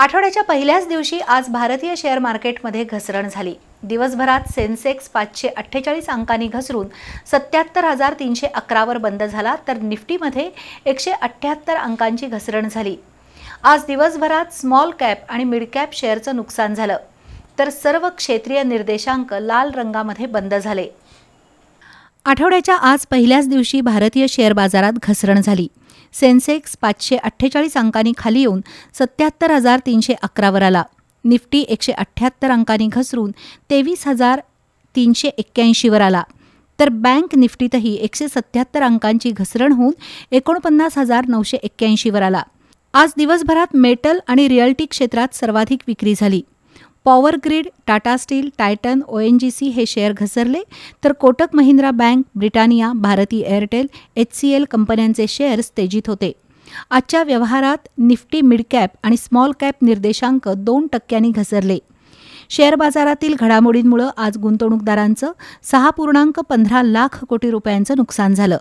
आठवड्याच्या पहिल्याच दिवशी आज भारतीय शेअर मार्केटमध्ये घसरण झाली. दिवसभरात सेन्सेक्स पाचशे अठ्ठेचाळीस अंकांनी घसरून सत्याहत्तर हजार तीनशे अकरावर बंद झाला तर निफ्टीमध्ये एकशे अठ्ठ्याहत्तर अंकांची घसरण झाली. आज दिवसभरात स्मॉल कॅप आणि मिड कॅप शेअरचं नुकसान झालं तर सर्व क्षेत्रीय निर्देशांक लाल रंगामध्ये बंद झाले. आठवड्याच्या आज पहिल्याच दिवशी भारतीय शेअर बाजारात घसरण झाली. सेन्सेक्स पाचशे अठ्ठेचाळीस अंकांनी खाली येऊन सत्याहत्तर हजार तीनशे अकरावर आला. निफ्टी एकशे अठ्ठ्याहत्तर अंकांनी घसरून तेवीस हजार तीनशे एक्क्याऐंशीवर आला. तर बँक निफ्टीतही एकशे सत्याहत्तर अंकांची घसरण होऊन एकोणपन्नास हजार नऊशे एक्क्याऐंशीवर आला. आज दिवसभरात मेटल आणि रिअल्टी क्षेत्रात सर्वाधिक विक्री झाली. Power Grid Tata Steel Titan O N G C हे शेअर घसरले. तर Kotak Mahindra bank Britannia Bharti Airtel H C L कंपन्यांचे शेअर्स तेजीत होते. आजच्या व्यवहारात निफ्टी मिडकॅप आणि स्मॉल कॅप निर्देशांक दोन टक्क्यांनी घसरले. शेअर बाजारातील घडामोडींमुळे आज गुंतवणूकदारांचं सहा पूर्णांक पंधरा लाख कोटी रुपयांचं नुकसान झालं.